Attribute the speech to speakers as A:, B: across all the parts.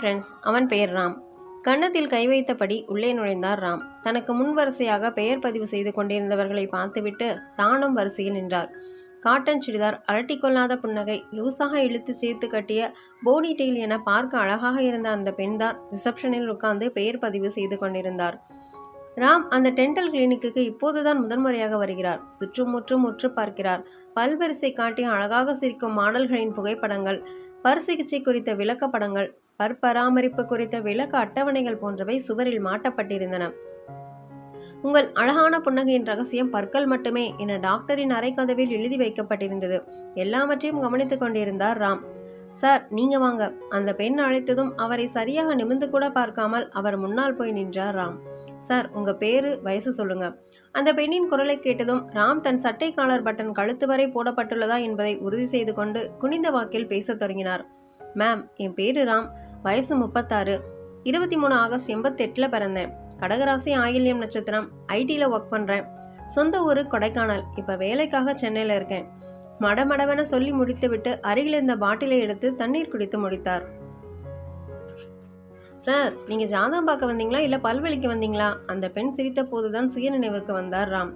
A: Friends அவன் பெயர் ராம். கன்னத்தில் கை வைத்தபடி உள்ளே நுழைந்தார் ராம். தனக்கு முன் வரிசையாக பெயர் பதிவு செய்து கொண்டிருந்தவர்களை பார்த்துவிட்டு தானும் வரிசையில் நின்றார் காட்டன் சுடிதார் அரட்டிக்கொள்ளாத புன்னகை லூசாக இழுத்து சேர்த்து கட்டிய போனி டெயில் என பார்க்க அழகாக இருந்த அந்த பெண்தான் ரிசப்ஷனில் உட்கார்ந்து பெயர் பதிவு செய்து கொண்டிருந்தார். ராம் அந்த டென்டல் கிளினிக்குக்கு இப்போதுதான் முதன்முறையாக வருகிறார். சுற்றும் முற்றும் பார்க்கிறார். பல்வரிசை காட்டி அழகாக சிரிக்கும் மாடல்களின் புகைப்படங்கள் பற்சிகிச்சை குறித்த விளக்கப்படங்கள் பற்பராமரிப்பு குறித்த விளக்க அட்டவணைகள் போன்றவை சுவரில் மாட்டப்பட்டிருந்தன. உங்கள் அழகான புன்னகையின் ரகசியம் பற்கள் மட்டுமே என டாக்டரின் அரைக்கதவில் எழுதி வைக்கப்பட்டிருந்தது. எல்லாவற்றையும் கவனித்துக் கொண்டிருந்தார் ராம். சார் நீங்க வாங்க. அந்த பெண் அழைத்ததும் அவரை சரியாக நிமிர்ந்து கூட பார்க்காமல் அவர் முன்னால் போய் நின்றார் ராம். சார் உங்க பேரு வயசு சொல்லுங்க. அந்த பெண்ணின் குரலை கேட்டதும் ராம் தன் சட்டை காலர் பட்டன் கழுத்து வரை போடப்பட்டுள்ளதா என்பதை உறுதி செய்து கொண்டு குனிந்த வாக்கில் பேசத் தொடங்கினார். மேம் என் பேரு ராம். வயசு முப்பத்தாறு. இருபத்தி மூணு ஆகஸ்ட் எண்பத்தெட்டில் பிறந்தேன். கடகராசி ஆயில்யம் நட்சத்திரம் ஐடியில் ஒர்க் பண்ணுறேன் சொந்த ஊர் கொடைக்கானல். இப்போ வேலைக்காக சென்னையில் இருக்கேன். மடமடவென சொல்லி முடித்துவிட்டு அருகில் இருந்த பாட்டிலை எடுத்து தண்ணீர் குடித்து முடித்தார். சார் நீங்கள் ஜாதகம் பார்க்க வந்தீங்களா? இல்லை பல்வழிக்கு வந்தீங்களா? அந்த பெண் சிரித்த போதுதான் சுயநினைவுக்கு வந்தார் ராம்.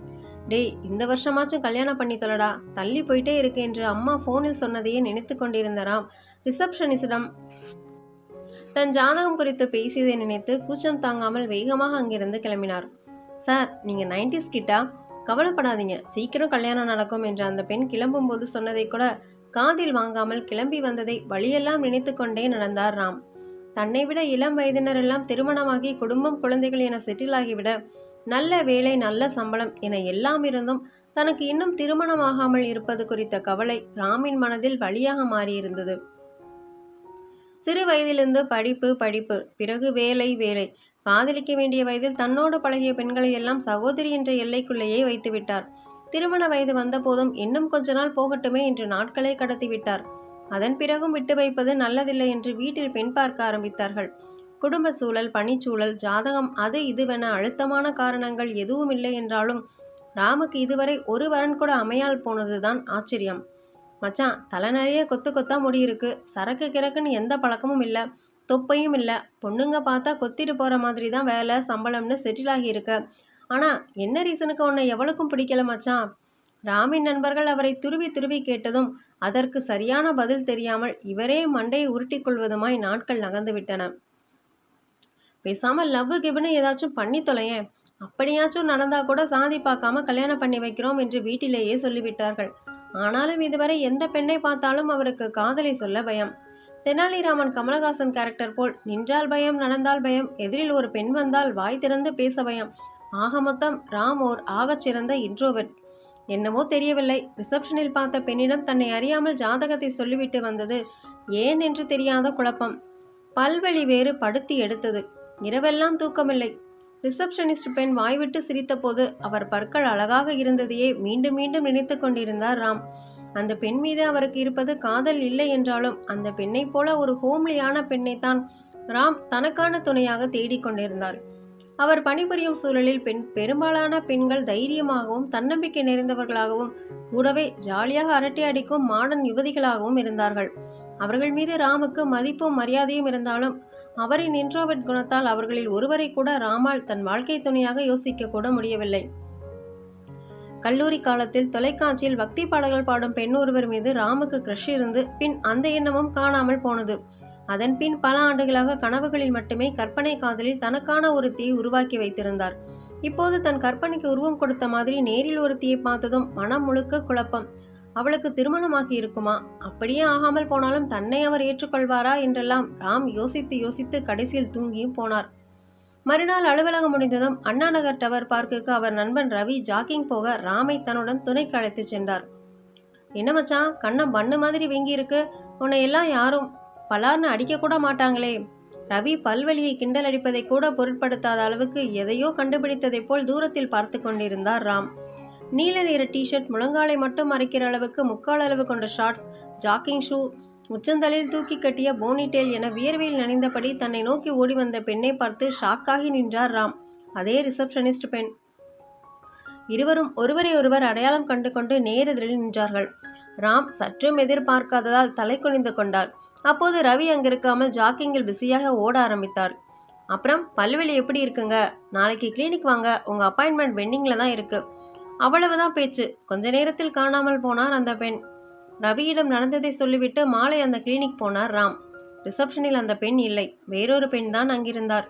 A: டேய் இந்த வருஷமாச்சும் கல்யாணம் பண்ணி தொலடா. தள்ளி போயிட்டே இருக்கு என்று அம்மா ஃபோனில் சொன்னதையே நினைத்து கொண்டிருந்த ராம் ரிசப்ஷனிஸ்டிடம் தன் ஜாதகம் குறித்து பேசியதை நினைத்து கூச்சம் தாங்காமல் வேகமாக அங்கிருந்து கிளம்பினார். சார் நீங்கள் நைன்டிஸ் கிட்டா? கவலைப்படாதீங்க. சீக்கிரம் கல்யாணம் நடக்கும் என்று அந்த பெண் கிளம்பும்போது சொன்னதை கூட காதில் வாங்காமல் கிளம்பி வந்ததை வழியெல்லாம் நினைத்து கொண்டே நடந்தார் ராம். தன்னை விட இளம் வயதினரெல்லாம் திருமணமாகி குடும்பம் குழந்தைகள் என செட்டில் ஆகிவிட நல்ல வேலை நல்ல சம்பளம் என எல்லாம் இருந்தும் தனக்கு இன்னும் திருமணமாகாமல் இருப்பது குறித்த கவலை ராமின் மனதில் வழியாக மாறியிருந்தது. சிறு வயதிலிருந்து படிப்பு படிப்பு பிறகு வேலை வேலை. காதலிக்க வேண்டிய வயதில் தன்னோடு பழகிய பெண்களை எல்லாம் சகோதரி என்ற எல்லைக்குள்ளேயே வைத்துவிட்டார் திருமண வயது வந்தபோதும் இன்னும் கொஞ்ச நாள் போகட்டுமே என்று நாட்களை கடத்திவிட்டார் அதன் பிறகும் விட்டு வைப்பது நல்லதில்லை என்று வீட்டில் பெண் பார்க்க ஆரம்பித்தார்கள். குடும்ப சூழல் பணிச்சூழல் ஜாதகம் அது இதுவென அழுத்தமான காரணங்கள் எதுவும் இல்லை என்றாலும் ராமுக்கு இதுவரை ஒரு வரன் கூட அமையால் போனதுதான் ஆச்சரியம். மச்சான் தலை நிறைய கொத்து கொத்தா முடி இருக்கு. சரக்கு கிறக்குன்னு எந்த பழக்கமும் இல்லை. தொப்பையும் இல்லை. பொண்ணுங்க பார்த்தா கொத்திட்டு போகிற மாதிரி தான் வேலை சம்பளம்னு செட்டில் ஆகியிருக்க ஆனால் என்ன ரீசனுக்கு உன்னை எவ்வளவுக்கும் பிடிக்கல மச்சான்? ராமின் நண்பர்கள் அவரை துருவி துருவி கேட்டதும் அதற்கு சரியான பதில் தெரியாமல் இவரே மண்டையை உருட்டிக் கொள்வதுமாய் நாட்கள் நகர்ந்து விட்டன. பேசாமல் லவ் கிவ்னு ஏதாச்சும் பண்ணி தொலையேன். அப்படியாச்சும் நடந்தா கூட சாதி பார்க்காம கல்யாணம் பண்ணி வைக்கிறோம் என்று வீட்டிலேயே சொல்லிவிட்டார்கள். ஆனாலும் இதுவரை எந்த பெண்ணை பார்த்தாலும் அவருக்கு காதலை சொல்ல பயம். தெனாலிராமன் கமலஹாசன் கேரக்டர் போல் நின்றால் பயம் நடந்தால் பயம் எதிரில் ஒரு பெண் வந்தால் வாய் திறந்து பேச பயம். ஆக மொத்தம் ராம் ஓர் ஆகச் சிறந்த இன்ட்ரோவெட் என்னவோ தெரியவில்லை. ரிசப்ஷனில் பார்த்த பெண்ணிடம் தன்னை அறியாமல் ஜாதகத்தை சொல்லிவிட்டு வந்தது ஏன் என்று தெரியாத குழப்பம். பல்வழி வேறு படுத்தி எடுத்தது. இரவெல்லாம் தூக்கமில்லை. ரிசப்ஷனிஸ்ட் பெண் வாய்விட்டு சிரித்தபோது அவர் பற்கள் அழகாக இருந்ததையே மீண்டும் மீண்டும் நினைத்து கொண்டிருந்தார் ராம். அந்த பெண் மீது அவருக்கு இருப்பது காதல் இல்லை என்றாலும் அந்த பெண்ணைப் போல ஒரு ஹோம்லியான பெண்ணைத்தான் ராம் தனக்கான துணையாக தேடிக்கொண்டிருந்தார் அவர் பணிபுரியும் சூழலில் பெண் பெரும்பாலான பெண்கள் தைரியமாகவும் தன்னம்பிக்கை நிறைந்தவர்களாகவும் கூடவே ஜாலியாக அரட்டை அடிக்கும் மாடர்ன் யுவதிகளாகவும் இருந்தார்கள். அவர்கள் மீது ராமுக்கு மதிப்பும் மரியாதையும் இருந்தாலும் அவரின் இன்ட்ரோவெட் குணத்தால் அவர்களில் ஒருவரை கூட ராமால் தன் வாழ்க்கை துணையாக யோசிக்க கூட முடியவில்லை. கல்லூரி காலத்தில் தொலைக்காட்சியில் பக்தி பாடல்கள் பாடும் பெண் ஒருவர் மீது ராமுக்கு கிரஷ் இருந்து பின் அந்த எண்ணமும் காணாமல் போனது. அதன் பின் பல ஆண்டுகளாக கனவுகளில் மட்டுமே கற்பனை காதலில் தனக்கான ஒரு தீ உருவாக்கி வைத்திருந்தார். இப்போது தன் கற்பனைக்கு உருவம் கொடுத்த மாதிரி நேரில் ஒரு தீயை பார்த்ததும் மனம் முழுக்க குழப்பம். அவளுக்கு திருமணமாகி இருக்குமா? அப்படியே ஆகாமல் போனாலும் தன்னை அவர் ஏற்றுக்கொள்வாரா? என்றெல்லாம் ராம் யோசித்து யோசித்து கடைசியில் தூங்கியும் போனார். மறுநாள் அலுவலகம் முடிந்ததும் அண்ணா நகர் டவர் பார்க்குக்கு அவர் நண்பன் ரவி ஜாக்கிங் போக ராமை தன்னுடன் துணைக்கு அழைத்து சென்றார். என்ன மச்சான் கண்ணம் பண்ணு மாதிரி வெங்கி இருக்கு உன்னை எல்லாம் யாரும் பலார்னு அடிக்கக்கூட மாட்டாங்களே. ரவி பல்வலியை கிண்டல் அடிப்பதை கூட பொருட்படுத்தாத அளவுக்கு எதையோ கண்டுபிடித்ததைப் போல் தூரத்தில் பார்த்து கொண்டிருந்தார் ராம். நீல நிற டிஷர்ட் முழங்காலை மட்டும் மறைக்கிற அளவுக்கு முக்கால் அளவு கொண்ட ஷார்ட்ஸ் ஜாக்கிங் ஷூ உச்சந்தலையில் தூக்கி கட்டிய போனிடேல் என வியர்வையில் நனைந்தபடி தன்னை நோக்கி ஓடி வந்த பெண்ணை பார்த்து ஷாக்காகி நின்றார் ராம். அதே ரிசப்ஷனிஸ்ட் பெண். இருவரும் ஒருவரை ஒருவர் அடையாளம் கண்டு கொண்டு நேரெதிரில் நின்றார்கள். ராம் சற்றும் எதிர்பார்க்காததால் தலை குனிந்து கொண்டார். அப்போது ரவி அங்கிருக்காமல் ஜாக்கிங்கில் பிஸியாக ஓட ஆரம்பித்தார். அப்புறம் பல்வெளி எப்படி இருக்குங்க? நாளைக்கு கிளினிக் வாங்க. உங்கள் அப்பாயின்மெண்ட் பெண்டிங்கில் தான் இருக்குது அவ்வளவுதான் பேச்சு. கொஞ்ச நேரத்தில் காணாமல் போனார் அந்த பெண். ரவியிடம் நடந்ததை சொல்லிவிட்டு மாலை அந்த கிளினிக் போனார் ராம். ரிசப்ஷனில் அந்த பெண் இல்லை. வேறொரு பெண் தான் அங்கிருந்தார்.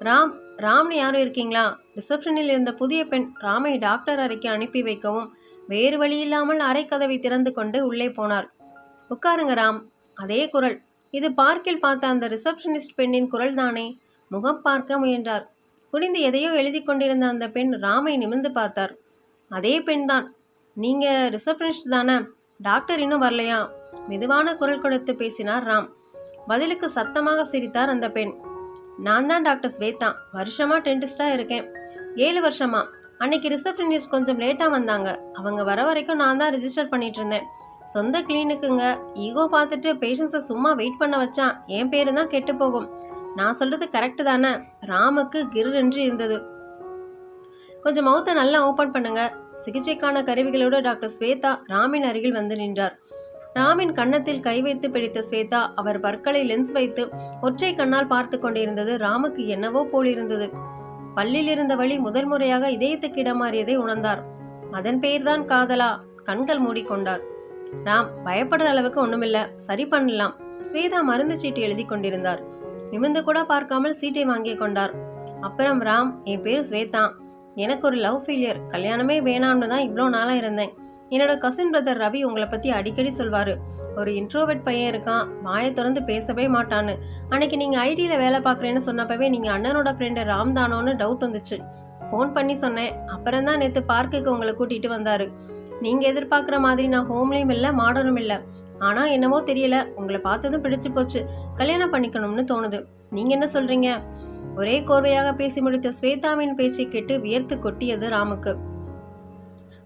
A: ராம் ராம்னு யாரும் இருக்கீங்களா? ரிசப்ஷனில் இருந்த புதிய பெண் ராமை டாக்டர் அறைக்கு அனுப்பி வைக்கவும் வேறு வழியில்லாமல் அறை கதவை திறந்து கொண்டு உள்ளே போனார். உட்காருங்க ராம். அதே குரல். இது பார்க்கில் பார்த்த அந்த ரிசப்ஷனிஸ்ட் பெண்ணின் குரல் தானே முகம் பார்க்க முயன்றார். குனிந்து எதையோ எழுதி கொண்டிருந்த அந்த பெண் ராமை நிமிர்ந்து பார்த்தார். அதே பெண் தான். நீங்கள் ரிசப்ஷனிஸ்ட் தானே? டாக்டர் இன்னும் வரலையா? மெதுவான குரல் கொடுத்து பேசினார் ராம். பதிலுக்கு சத்தமாக சிரித்தார் அந்த பெண். நான் தான் டாக்டர் ஸ்வேதா. வருஷமாக டென்டிஸ்டாக இருக்கேன். ஏழு வருஷமா. அன்னைக்கு ரிசப்ஷனிஸ்ட் கொஞ்சம் லேட்டாக வந்தாங்க. அவங்க வர வரைக்கும் நான் தான் ரிஜிஸ்டர் பண்ணிட்டு இருந்தேன். சொந்த கிளினிக்குங்க ஈகோ பார்த்துட்டு பேஷண்ட்ஸை சும்மா வெயிட் பண்ண வச்சா என் பேரு தான் கெட்டு போகும். நான் சொல்றது கரெக்டு தானே? ராமுக்கு கிரு என்று இருந்தது. கொஞ்சம் மௌத்தை நல்லா ஓப்பன் பண்ணுங்க. சிகிச்சைக்கான கருவிகளோடு டாக்டர் ஸ்வேதா ராமின் அருகில் வந்து நின்றார். ராமின் கன்னத்தில் கை வைத்து பிடித்த ஸ்வேதா அவர் பற்களை லென்ஸ் வைத்து ஒற்றை கண்ணால் பார்த்து கொண்டிருந்தது ராமுக்கு என்னவோ போலிருந்தது பல்லில் இருந்த வழி முதல் முறையாக இதயத்துக்கு இடமாறியதை உணர்ந்தார். அதன் பெயர்தான் காதலா கண்கள் மூடிக்கொண்டார். ராம் பயப்படுற அளவுக்கு ஒண்ணுமில்ல சரி பண்ணலாம். ஸ்வேதா மருந்து சீட்டு எழுதி கொண்டிருந்தார். நிமிர்ந்து கூட பார்க்காமல் சீட்டை வாங்கி கொண்டார். அப்புறம் ராம் என் பேர் ஸ்வேதா. எனக்கு ஒரு லவ் ஃபெயிலியர் கல்யாணமே வேணாம்னு தான் இவ்வளோ நாளாக இருந்தேன். என்னோட கசின் பிரதர் ரவி உங்களை பற்றி அடிக்கடி சொல்வார். ஒரு இன்ட்ரோவெட் பையன் இருக்கான் வாயை திறந்து பேசவே மாட்டான்னு. அன்னைக்கு நீங்கள் ஐடியில் வேலை பார்க்குறேன்னு சொன்னப்பவே நீங்கள் அண்ணனோட ஃப்ரெண்டு ராம் தானோன்னு டவுட் வந்துச்சு. ஃபோன் பண்ணி சொன்னேன். அப்புறம் தான் நேற்று பார்க்குக்கு உங்களை கூட்டிகிட்டு வந்தார். நீங்கள் எதிர்பார்க்குற மாதிரி நான் ஹோம்லேயும் இல்லை மாடனும் இல்லை. ஆனால் என்னமோ தெரியல உங்களை பார்த்ததும் பிடிச்சு போச்சு. கல்யாணம் பண்ணிக்கணும்னு தோணுது. நீங்கள் என்ன சொல்கிறீங்க ஒரே கோர்வையாக பேசி முடித்த ஸ்வேதாவின் பேச்சை கேட்டு வியர்த்து கொட்டியது ராமுக்கு.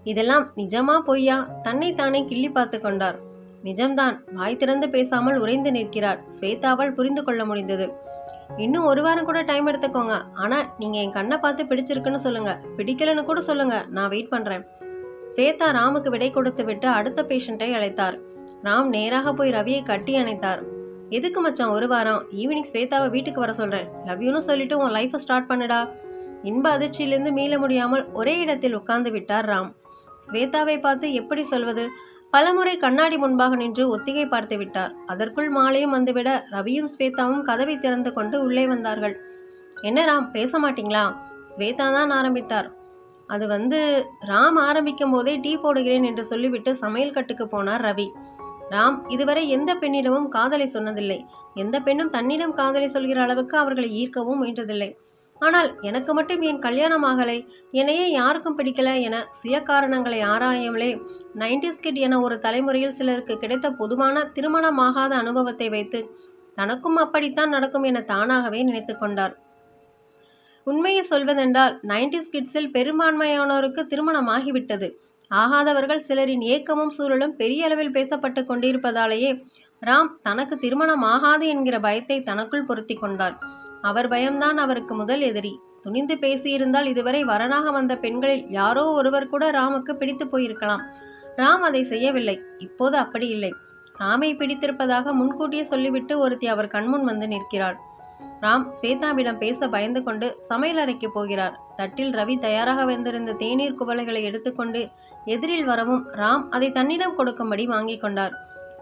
A: இதெல்லாம் நிஜமா பொய்யா? தன்னை தானே கிள்ளி பார்த்து கொண்டார். நிஜம்தான். வாய் திறந்து பேசாமல் உறைந்து நிற்கிறார். ஸ்வேதாவால் புரிந்து கொள்ள முடிந்தது. இன்னும் ஒரு வாரம் கூட டைம் எடுத்துக்கோங்க. ஆனா நீங்க என் கண்ணை பார்த்து பிடிச்சிருக்குன்னு சொல்லுங்க. பிடிக்கலன்னு கூட சொல்லுங்க. நான் வெயிட் பண்றேன். ஸ்வேதா ராமுக்கு விடை கொடுத்து விட்டு அடுத்த பேஷண்ட்டை அழைத்தார். ராம் நேராக போய் ரவியை கட்டி அணைத்தார். எதுக்கு மச்சான் ஒரு வாரம்? ஈவினிங் ஸ்வேதாவை வீட்டுக்கு வர சொல்கிறேன் லவ் யூன்னு சொல்லிட்டு உன் லைஃப்பை ஸ்டார்ட் பண்ணுடா. இன்ப அதிர்ச்சியிலிருந்து மீள முடியாமல் ஒரே இடத்தில் உட்கார்ந்து விட்டார் ராம். ஸ்வேதாவை பார்த்து எப்படி சொல்வது? பலமுறை கண்ணாடி முன்பாக நின்று ஒத்திகை பார்த்து விட்டார். அதற்குள் மாலையும் வந்துவிட ரவியும் ஸ்வேதாவும் கதவை திறந்து கொண்டு உள்ளே வந்தார்கள். என்ன ராம் பேச மாட்டீங்களா? ஸ்வேதா தான் ஆரம்பித்தார். அது வந்து ராம் ஆரம்பிக்கும் போதே டீ போடுகிறேன் என்று சொல்லிவிட்டு சமையல் கட்டுக்கு போனார் ரவி. ராம் இதுவரை எந்த பெண்ணிடமும் காதலை சொன்னதில்லை. எந்த பெண்ணும் தன்னிடம் காதலை சொல்கிற அளவுக்கு அவர்களை ஈர்க்கவும் முயன்றதில்லை. ஆனால் எனக்கு மட்டும் என் கல்யாணம் ஆகலை. என்னையே யாருக்கும் பிடிக்கல என சுய காரணங்களை ஆராயமலே நைன்டிஸ் கிட் என ஒரு தலைமுறையில் சிலருக்கு கிடைத்த பொதுவான திருமணமாகாத அனுபவத்தை வைத்து தனக்கும் அப்படித்தான் நடக்கும் என தானாகவே நினைத்து கொண்டார். உண்மையை சொல்வதென்றால் நைன்டிஸ் கிட்ஸில் பெரும்பான்மையானோருக்கு திருமணமாகிவிட்டது. ஆகாதவர்கள் சிலரின் ஏக்கமும் சூழலும் பெரிய அளவில் பேசப்பட்டு கொண்டிருப்பதாலேயே ராம் தனக்கு திருமணம் ஆகாது என்கிற பயத்தை தனக்குள் பொருத்தி கொண்டார். அவர் பயம்தான் அவருக்கு முதல் எதிரி. துணிந்து பேசியிருந்தால் இதுவரை வரனாக வந்த பெண்களில் யாரோ ஒருவர் கூட ராமுக்கு பிடித்து போயிருக்கலாம். ராம் அதை செய்யவில்லை. இப்போது அப்படி இல்லை. ராமை பிடித்திருப்பதாக முன்கூட்டியே சொல்லிவிட்டு ஒருத்தி அவர் கண்முன் வந்து நிற்கிறாள். ராம் ஸ்வேதாவிடம் பேச பயந்து கொண்டு சமையலறைக்கு போகிறார். தட்டில் ரவி தயாராக வந்திருந்த தேநீர் குவளைகளை எடுத்துக்கொண்டு எதிரில் வரவும் ராம் அதை தன்னிடம் கொடுக்கும்படி வாங்கி கொண்டார்.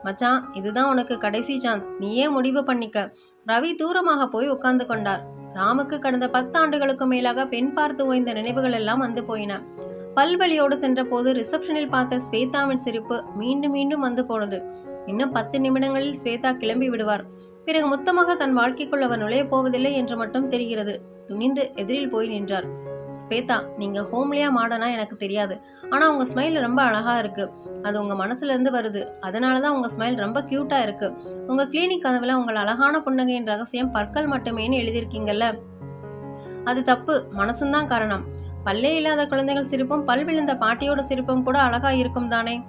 A: மச்சான் இதுதான் உனக்கு கடைசி சான்ஸ் நீயே முடிவு பண்ணிக்க. ரவி தூரமாக போய் உட்கார்ந்து கொண்டார். ராமுக்கு கடந்த பத்து ஆண்டுகளுக்கு மேலாக பெண் பார்த்து ஓய்ந்த நினைவுகள் எல்லாம் வந்து போயின. பல்வழியோடு சென்றபோது ரிசப்ஷனில் பார்த்த ஸ்வேதாவின் சிரிப்பு மீண்டும் மீண்டும் வந்து போனது. இன்னும் பத்து நிமிடங்களில் ஸ்வேதா கிளம்பி விடுவார். பிறகு மொத்தமாக தன் வாழ்க்கைக்குள் அவர் நுழையப் போவதில்லை என்று மட்டும் தெரிகிறது. துணிந்து எதிரில் போய் நின்றார். ஸ்வேதா நீங்க ஹோம்லியா மாடனா எனக்கு தெரியாது. ஆனா உங்க ஸ்மைல் ரொம்ப அழகா இருக்கு. அது உங்க மனசுல இருந்து வருது. அதனாலதான் உங்க ஸ்மைல் ரொம்ப கியூட்டா இருக்கு. உங்க கிளினிக் கதவுல உங்கள் அழகான புன்னகையின் ரகசியம் பற்கள் மட்டுமேன்னு எழுதியிருக்கீங்கல்ல? அது தப்பு. மனசுந்தான் காரணம். பல்லே இல்லாத குழந்தைகள் சிரிப்பும் பல் விழுந்த பாட்டியோட சிரிப்பும் கூட அழகா இருக்கும் தானே?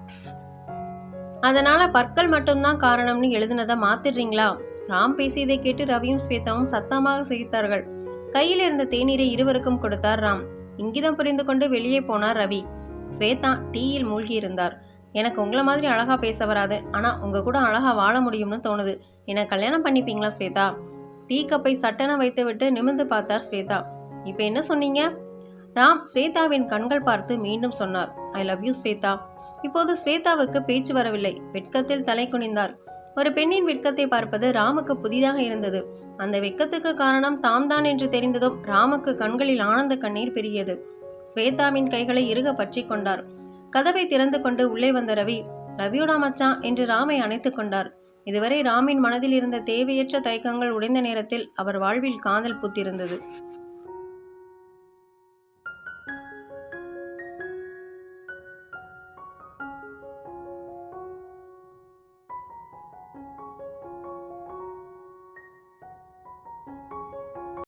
A: அதனால பற்கள் மட்டும்தான் காரணம்னு எழுதுனதை மாத்திடுறீங்களா? ராம் பேசியதை கேட்டு ரவியும் ஸ்வேதாவும் சத்தமாக சிரித்தார்கள். கையில் இருந்த தேநீரை இருவருக்கும் கொடுத்தார் ராம். இங்கிதம் புரிந்து கொண்டு வெளியே போனார் ரவி. ஸ்வேதா டீயில் மூழ்கி இருந்தார் எனக்கு உங்களை மாதிரி அழகாக பேச வராது. ஆனால் உங்கள் கூட அழகாக வாழ முடியும்னு தோணுது. என்னை கல்யாணம் பண்ணிப்பீங்களா ஸ்வேதா? டீ கப்பை சட்டென வைத்துவிட்டு நிமிர்ந்து பார்த்தார் ஸ்வேதா. இப்போ என்ன சொன்னீங்க? ராம் ஸ்வேதாவின் கண்கள் பார்த்து மீண்டும் சொன்னார். I love you Shweta. இப்போது ஸ்வேதாவுக்கு பேச்சு வரவில்லை. வெட்கத்தில் தலை குனிந்தார். ஒரு பெண்ணின் வெட்கத்தை பார்ப்பது ராமுக்கு புதிதாக இருந்தது. அந்த வெட்கத்துக்கு காரணம் தாம் தான் என்று தெரிந்ததும் ராமுக்கு கண்களில் ஆனந்த கண்ணீர் பெரியது ஸ்வேதாவின் கைகளை இறுக பற்றி கொண்டார். கதவை திறந்து கொண்டு உள்ளே வந்த ரவி ரவியோடா மச்சான் என்று ராமை அணைத்து கொண்டார். இதுவரை ராமின் மனதில் இருந்த தேவையற்ற தயக்கங்கள் உடைந்த நேரத்தில் அவர் வாழ்வில் காதல் பூத்திருந்தது.